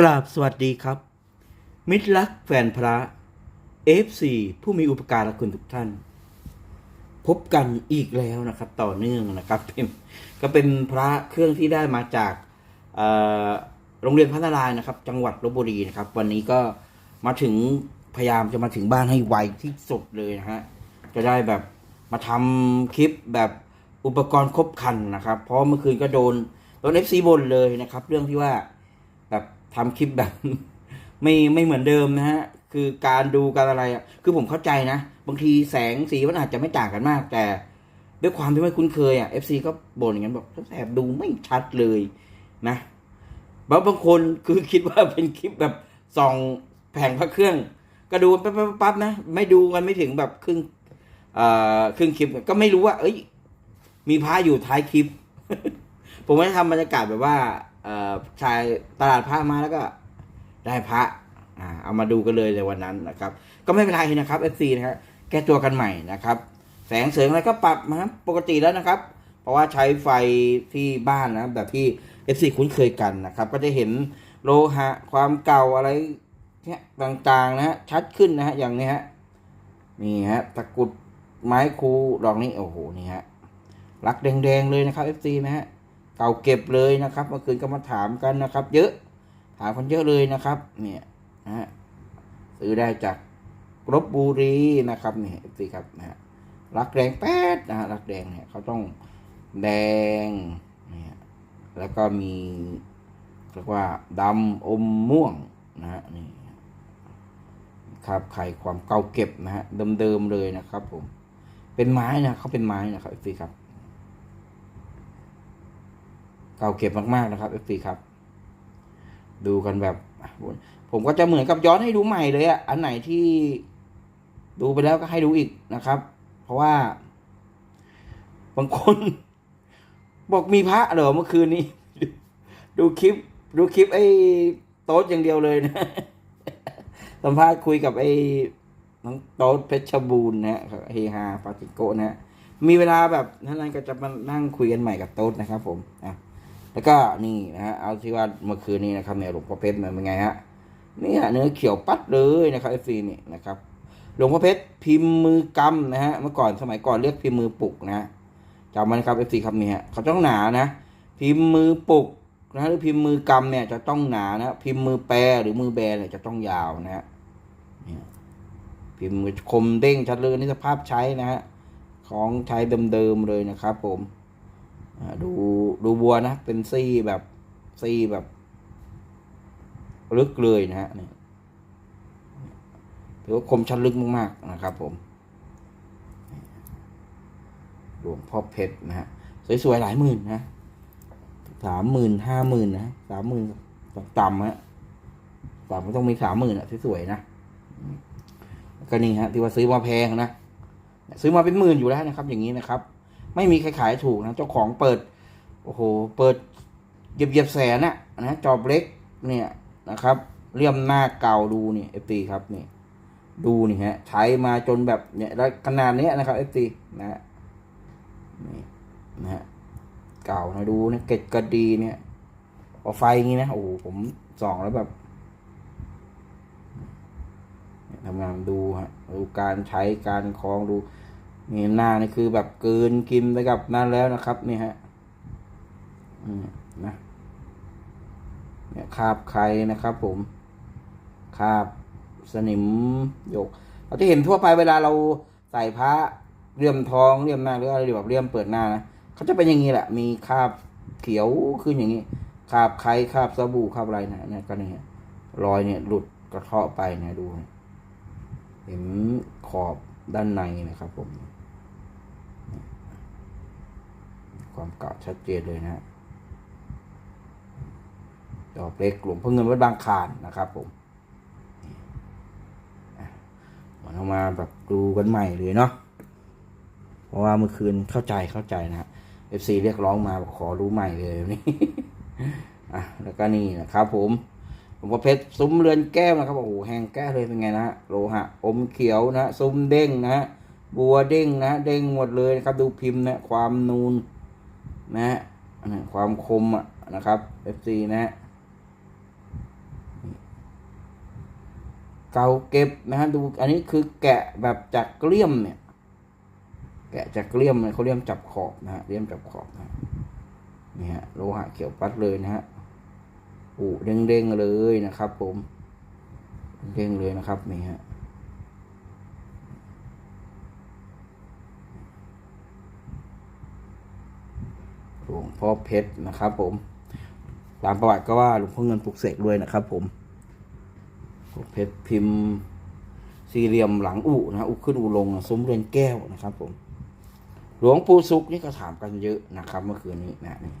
กราบสวัสดีครับ มิตรรักแฟนพระ F4 ผู้มีอุปการะคุณทุกท่าน พบกันอีกแล้วนะครับ ต่อเนื่องนะครับเป็นก็เป็นพระเครื่องที่ได้มาจากโรงเรียนพัฒนารายณ์นะครับ จังหวัดลบบุรีนะครับ วันนี้ก็มาถึงพยายามจะมาถึงบ้านให้ไวที่สุดเลยนะฮะจะได้แบบมาทำคลิปแบบอุปกรณ์ครบครันนะครับ เพราะเมื่อคืนก็โดนโดน FC บนเลยนะครับ เรื่องที่ว่า ทำคลิปแบบไม่ไม่เหมือนเดิมนะฮะ คือการดูการอะไรอะ คือผมเข้าใจนะ บางทีแสงสีมันอาจจะไม่ต่างกันมาก แต่ด้วยความที่ไม่คุ้นเคยอะ FC ก็บ่นอย่างนั้นบอกแอบดูไม่ชัดเลยนะบางบางคนคือคิดว่าเป็นคลิปแบบส่องแผงพระเครื่อง ก็ดูปั๊บปั๊บปั๊บนะ ไม่ดูกันไม่ถึงแบบครึ่งเอ่อครึ่งคลิปก็ไม่รู้ว่า เอ้ย มีพระอยู่ท้ายคลิป ผมไม่ได้ทำบรรยากาศแบบว่า ชายตลาดพระมาแล้วก็ได้พระเอามาดูกันเลยในวันนั้นนะครับ ก็ไม่เป็นไรนะครับ FC นะครับแก้ตัวกันใหม่นะครับ แสงเสริงอะไรก็ปรับมาปกติแล้วนะครับ เพราะว่าใช้ไฟที่บ้านนะแบบที่ FC คุ้นเคยกันนะครับ ก็จะเห็นโลหะความเก่าอะไรเนี่ยต่างๆนะฮะชัดขึ้นนะฮะอย่างนี้ฮะนี่ฮะตะกุดไม้คูดอกนี้โอ้โหนี่ฮะรักแดงๆเลยนะครับ FC นะฮะ เก่าเก็บเลยนะครับ เมื่อคืนก็มาถามกันนะครับ เยอะถามคนเยอะเลยนะครับ เนี่ยนะฮะซื้อได้จากลบบุรีนะครับเนี่ยสิครับนะฮะรักแดงแป๊ดนะฮะรักแดงเนี่ยเขาต้องแดงเนี่ยแล้วก็มีเรียกว่าดำอมม่วงนะฮะนี่ครับไข่ความเก่าเก็บนะฮะเดิมๆเลยนะครับผมเป็นไม้นะเขาเป็นไม้นะครับสิครับ เก่าเก็บมากๆนะครับ FC ครับ ดูกันแบบ ผมก็จะเหมือนกับย้อนให้ดูใหม่เลยอะอันไหนที่ดูไปแล้วก็ให้ดูอีกนะครับ เพราะว่า บางคน บอกมีพระเหรอเมื่อคืนนี้ ดูคลิป ดูคลิปไอ้โต๊ดอย่างเดียวเลยนะสัมภาษณ์คุยกับไอ้น้องโต๊ดเพชรบูรณ์นะฮะเฮฮาปาติโกนะฮะมีเวลาแบบนั้นก็จะมานั่งคุยกันใหม่กับโต๊ดนะครับผมอะ แล้วก็นี่นะฮะเอาที่ว่าเมื่อคืนนี้นะครับเนี่ยหลวงพ่อเพชรมันเป็นไงฮะเนี่ยเนื้อเขียวปัดเลยนะครับเอฟซีนี่นะครับหลวงพ่อเพชรพิมพ์มือกำนะฮะเมื่อก่อนสมัยก่อนเรียกพิมพ์มือปุกนะจำมันครับเอฟซีครับนี่ฮะเขาต้องหนานะ พิมพ์มือปุกนะหรือพิมพ์มือกำเนี่ยจะต้องหนานะพิมพ์มือแปรหรือมือแบนเนี่ยจะต้องยาวนะฮะนี่พิมพ์มือคมเด้งชัดเลยนี่สภาพใช้นะฮะของใช้เดิมๆเลยนะครับผม ดูดูบัวนะ เป็นซี่แบบซี่แบบลึกเลยนะฮะถือว่าคมชัดลึกมากๆนะครับ ผมหลวงพ่อเพชรนะฮะสวยๆหลายหมื่นนะสามหมื่นห้าหมื่นนะสามหมื่นต่ำๆฮะต่ำก็ต้องมีสามหมื่นอะสวยๆนะก็นี่ฮะที่ว่าซื้อมาแพงนะซื้อมาเป็นหมื่นอยู่แล้วนะครับ อย่างนี้นะครับ ไม่มีใครขายถูกนะเจ้าของเปิดโอ้โหเปิดเหยียบเหยียบแสนนะนะจอบเล็กเนี่ยนะครับเลี่ยมหน้าเก่าดูนี่เอฟตีครับนี่ดูนี่ฮะใช้มาจนแบบเนี่ยแล้วขนาดเนี้ยนะครับเอฟตีนะฮะนี่นะฮะเก่านะดูนะเกล็ดกระดีเนี่ยเอาไฟงี้นะโอ้ผมส่องแล้วแบบทำงานดูฮะดูการใช้การคล้องดู นี่หน้านี่คือแบบเกินกินไปกับนั่นแล้วนะครับ นี่ฮะอืมนะเนี่ยคาบไข่นะครับ ผมคาบสนิมหยกเราจะเห็นทั่วไปเวลาเราใส่พระเลี่ยมทองเลี่ยมหน้าหรืออะไรแบบเลี่ยมเปิดหน้านะเขาจะเป็นอย่างนี้แหละ มีคาบเขียวขึ้นอย่างนี้คาบไข่คาบสบู่คาบอะไรนะเนี่ยก็เนี่ยรอยเนี่ยหลุดกระเทาะไปนะดู เห็นขอบด้านในนะครับผม ความเก่าชัดเจนเลยนะดอกเล็กหลวงพ่อเงินวัดบางคานนะครับผมมันเอามาแบบดูกันใหม่เลยเนาะเพราะว่าเมื่อคืนเข้าใจเข้าใจนะเอฟซีเรียกร้องมาบอกขอรู้ใหม่เลยนี่อะแล้วก็นี่นะครับผมหลวงพ่อเพชรซุ้มเรือนแก้วนะครับโอ้โหแหงแก้วเลยเป็นไงนะโลหะอมเขียวนะซุ้มเด้งนะฮะบัวเด้งนะเด้งหมดเลยนะครับดูพิมพ์นะความนูน นะฮะความคมอะนะครับ FC นะฮะเก่าเก็บนะฮะดูอันนี้คือแกะแบบจากเกลี้ยมเนี่ย แกะจากเกลี้ยมเนี่ยเขาเรียมจับขอบนะฮะเลี่ยมจับขอบนะนี่ฮะโลหะเขียวปัดเลยนะฮะอูเด้งเด้งๆเลยนะครับ ผม เด้งเลยนะครับนี่ฮะหลวง พ่อเพชรนะครับผมตามประวัติก็ว่าหลวงพ่อเงินปลุกเสกด้วยนะครับ ผมหลวงเพชรพิมพ์สี่เหลี่ยมหลังอุนะอุขึ้นอุลงนะซุ้มเรือนแก้วนะครับ ผม หลวงปู่สุขนี่ก็ถามกันเยอะนะครับ เมื่อคืนนี้นะนี่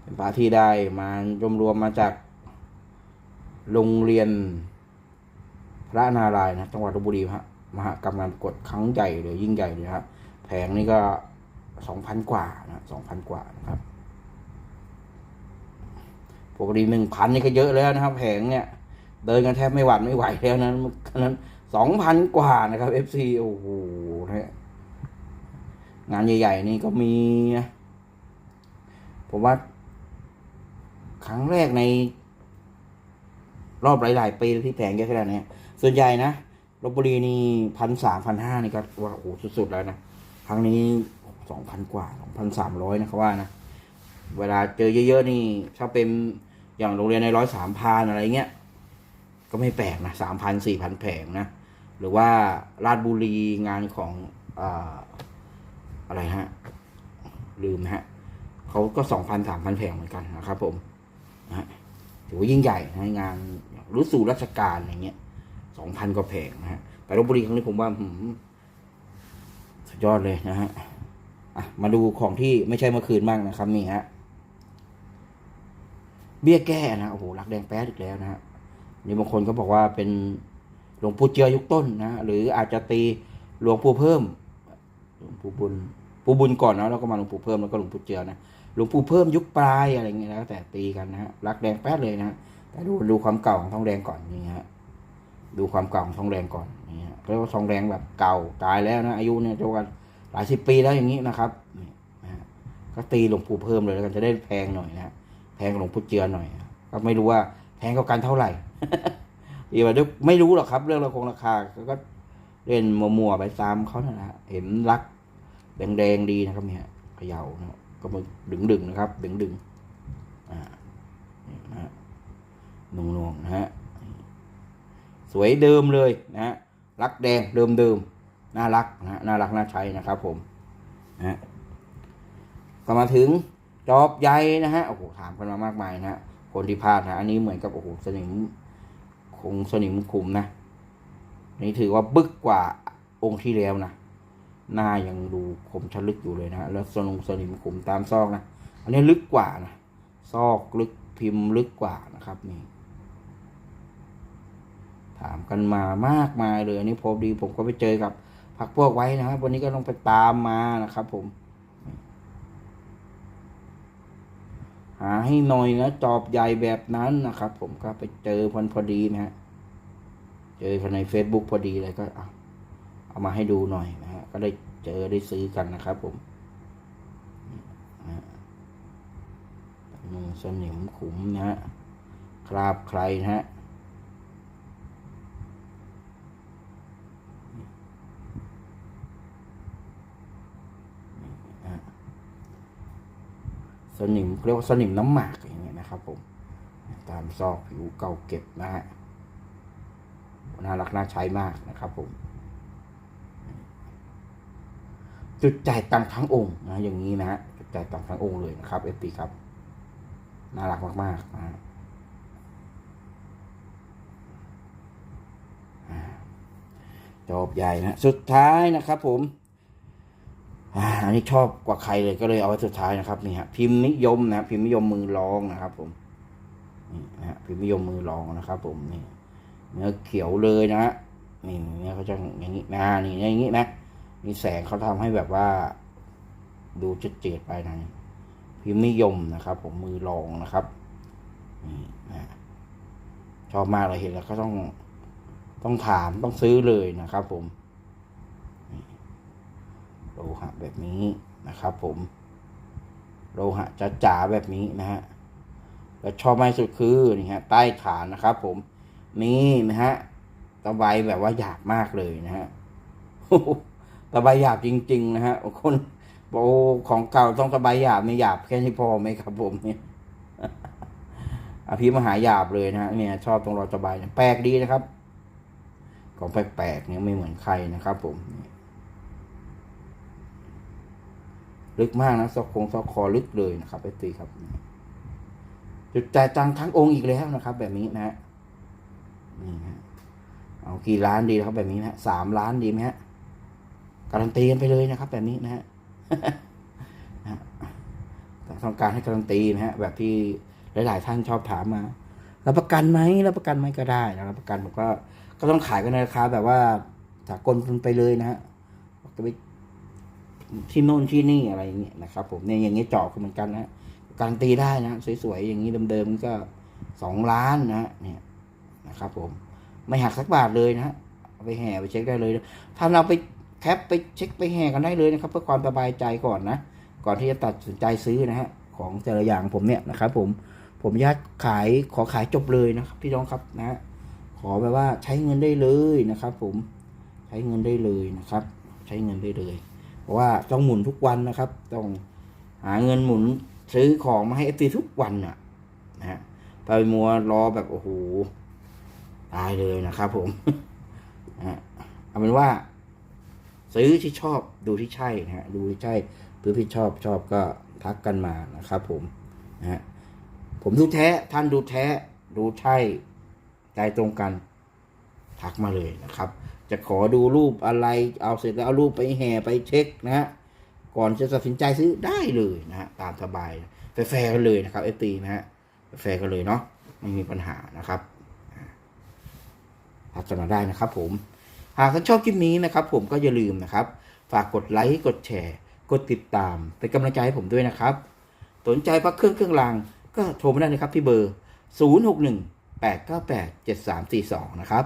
เป็นพระที่ได้มารวมรวมมาจากโรงเรียนพระนารายณ์นะจังหวัดลบบุรีฮะมหากรรมการกดครั้งใหญ่เลยยิ่งใหญ่เลยฮะแผงนี่ก็ สองพันกว่านะสองพันกว่านะครับปกติหนึ่งพันนี่ก็เยอะแล้วนะครับแผงเนี่ยเดินกันแทบไม่หวัดไม่ไหวแล้วนั้นนั้นสองพันกว่านะครับ FC โอ้โหนะงานใหญ่ ๆ นี่ก็มีนะผมว่า ครั้งแรกใน รอบหลาย ๆ ปีที่แพงเยอะขนาดนี้ส่วนใหญ่นะลบบุรีนี่พันสามพันห้านี่ก็ว่าโอ้โหสุด ๆ แล้วนะ ครั้งนี้สองพันกว่าสองพันสามร้อยนะเขาว่านะ เวลาเจอเยอะๆนี่ถ้าเป็นอย่างโรงเรียนในร้อยสามพันอะไรเงี้ย ก็ไม่แปลกนะสามพันสี่พันแผงนะ หรือว่าราชบุรีงานของอาอะไรฮะ ลืมฮะเขาก็สองพันสามพันแผงเหมือนกันนะครับผมนะฮะถือว่ายิ่งใหญ่นะงานรู้สู่ราชการอะไรเงี้ยสองพันกว่าแผงนะฮะ แต่ลบบุรีครั้งนี้ผมว่าหื สุดยอดเลยนะฮะมาดูของที่ไม่ใช่เมื่อคืนบ้างนะครับนี่ฮะเบี้ยแก้นะโอ้โหรักแดงแป๊ดอีกแล้วนะฮะนี่บางคนก็บอกว่าเป็นหลวงปู่เจือยุคต้นนะหรืออาจจะตีหลวงปู่เพิ่มหลวงปู่บุญปู่บุญก่อนนะแล้วก็มาหลวงปู่เพิ่มแล้วก็หลวงปู่เจือนะหลวงปู่เพิ่มยุคปลายอะไรเงี้ยแล้วแต่ตีกันนะฮะรักแดงแป๊ดเลยนะแต่ดูดูความเก่าของทองแดงก่อนนี่ฮะดูความเก่าของทองแดงก่อนนี่ฮะ เรียกว่าทองแดงแบบเก่าตายแล้วนะอายุเนี่ยจะว่าหลายสิบปีแล้วอย่างนี้นะครับก็ตีหลวงปู่เพิ่มเลยแล้วกันจะได้แพงหน่อยนะแพงหลวงปู่เจือหน่อยก็ไม่รู้ว่าแพงกว่ากันเท่าไหร่อีกว่าไม่รู้หรอกครับ เรื่องราคงราคาก็เล่นมัวๆไปตามเขานะฮะเห็นรักแดงๆดีนะครับเนี่ยเขย่านะก็มาดึงๆนะครับดึงๆอ่านี่นะฮะนวงๆนะฮะสวยเดิมเลยนะฮะ รักแดงเดิมๆน่ารักนะน่ารักน่าใช้นะครับผมนะฮะก็มาถึงจอบใยนะฮะโอ้โหถามกันมามากมายนะฮะคนที่พลาดนะอันนี้เหมือนกับโอ้โหสนิมคงสนิมขุมนะนี่ถือว่าบึกกว่าองค์ที่แล้วนะหน้ายังดูคมชะลึกอยู่เลยนะแล้วสนงสนิมขุมตามซอกนะอันนี้ลึกกว่านะซอกลึกพิมพ์ลึกกว่านะครับนี่ามกันมามากมายเลยอันนี้พอดีผมก็ไปเจอกับพักพวกไว้นะครับ วันนี้ก็ต้องไปตามมานะครับผม หาให้หน่อยนะจอบใหญ่แบบนั้นนะครับ ผมก็ไปเจอพอพอดีนะฮะเจอกันใน Facebook พอดีเลยก็เอาเอามาให้ดูหน่อยนะฮะก็ได้เจอได้ซื้อกันนะครับผมนุ่งสนิมขุมนะฮะคราบใครนะฮะ สนิมเรียกว่าสนิมน้ำหมากอย่างเงี้ยนะครับผมตามซอกผิวเก่าเก็บนะฮะน่ารักน่าใช้มากนะครับผม จุดจ่ายตังค์ทั้งองค์นะอย่างนี้นะฮะจุดจ่ายตังค์ทั้งองค์เลยนะครับเอฟีครับน่ารักมากๆนะฮะจบใหญ่นะ สุดท้ายนะครับผม อันนี้ชอบกว่าใครเลยก็เลยเอาไว้สุดท้ายนะครับนี่ฮะพิมพ์นิยมนะพิมพ์นิยมมือรองนะครับ ผมนี่ฮะพิมพ์นิยมมือรองนะครับ ผมนี่เนื้อเขียวเลยนะฮะนี่เนื้อเขาจะอย่างนี้นะนี่อย่างนี้นะมีแสงเขาทำให้แบบว่า ดูเจิดไปนะพิมพ์นิยมนะครับ ผมมือรองนะครับนี่นะชอบมากเลยเห็นแล้วก็ต้องต้องถามต้องซื้อเลยนะครับ ผม โลหะแบบนี้นะครับ ผมโลหะจ๋าๆแบบนี้นะฮะและชอบมากสุดคือนี่ฮะใต้ฐานนะครับ ผมนี่นะฮะตะไบแบบว่าหยาบมากเลยนะฮะโอ้โหตะไบหยาบจริง ๆ นะฮะคนโอ้ของเก่าต้องตะไบหยาบไม่หยาบแค่นี้พอไหมครับ ผมเนี่ยอภิมหาหยาบเลยนะฮะเนี่ยชอบตรงรอยตะไบเนี่ยแปลกดีนะครับ ของแปลกๆเนี่ยไม่เหมือนใครนะครับ ผม ลึกมากนะซอกคงซอกคอลึกเลยนะครับไอตีครับ จุดจ่ายตังค์ทั้งองค์อีกแล้วนะครับ แบบนี้นะฮะนี่ฮะเอากี่ล้านดีครับแบบนี้นะฮะสามล้านดีไหมฮะการันตีกันไปเลยนะครับ แบบนี้นะฮะต้องการให้การันตีนะฮะแบบที่หลาย ๆ ท่านชอบถามมารับประกันไหมรับประกันไหมก็ได้นะรับประกันผมก็ก็ต้องขายกันในราคาแบบว่าจากกลไปเลยนะฮะจะไป ที่โน่นที่นี่อะไรอย่างเงี้ยนะครับผมเนี่ยอย่างเงี้ยเจาะคือเหมือนกันนะการตีได้นะ สวยๆอย่างนี้เดิมๆก็สองล้านนะเนี่ยนะครับ ผมไม่หักสักบาทเลยนะไปแห่ไปเช็คได้เลยถ้าเราไปแคปไปเช็คไปแห่กันได้เลยนะครับ เพื่อความสบายใจก่อนนะก่อนที่จะตัดสินใจซื้อนะฮะของแต่ละอย่างผมเนี่ยนะครับ ผมผมญาตขายขอขายจบเลยนะครับ พี่น้องครับนะฮะขอแบบว่าใช้เงินได้เลยนะครับ ผมใช้เงินได้เลยนะครับ ใช้เงินได้เลย เพราะว่าต้องหมุนทุกวันนะครับ ต้องหาเงินหมุนซื้อของมาให้เอฟซีทุกวันน่ะนะฮะไปมัวรอแบบโอ้โหตายเลยนะครับ ผมนะฮะเอาเป็นว่า ซื้อที่ชอบดูที่ใช่นะฮะดูที่ใช่ซื้อที่ชอบชอบก็ทักกันมานะครับ ผมนะฮะผมดูแท้ท่านดูแท้ ดูใช่ใจตรงกัน ทักมาเลยนะครับ จะขอดูรูปอะไร เอาเสร็จแล้วเอารูปไปแห่ไปเช็คนะฮะ ก่อนจะตัดสินใจซื้อได้เลยนะฮะ ตามสบาย แฟร์กันเลยนะครับเอฟตีนะฮะ แฟร์กันเลยเนาะ ไม่มีปัญหานะครับทักกันมาได้นะครับผม หากท่านชอบคลิปนี้นะครับผมก็อย่าลืมนะครับ ฝากกดไลค์ กดแชร์ กดติดตาม เป็นกำลังใจให้ผมด้วยนะครับ สนใจพักเครื่องเครื่องราง ก็โทรมาได้นะครับที่เบอร์ 061 898 7342 นะครับ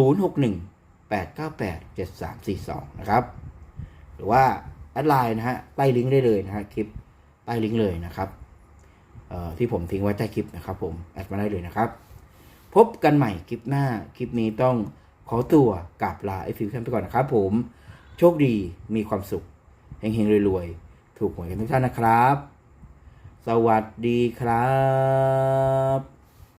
061 898 7342 นะครับ หรือว่าแอดไลน์นะฮะใต้ลิงก์ได้เลยนะฮะคลิปใต้ลิงก์เลยนะครับเอ่อที่ผมทิ้งไว้ใต้คลิปนะครับ ผมแอดมาได้เลยนะครับ พบกันใหม่คลิปหน้าคลิปนี้ต้องขอตัวกราบลาไอฟิวแคมไปก่อนนะครับ ผมโชคดีมีความสุขเฮงๆรวยๆถูกหวยกันทุกท่านนะครับ สวัสดีครับ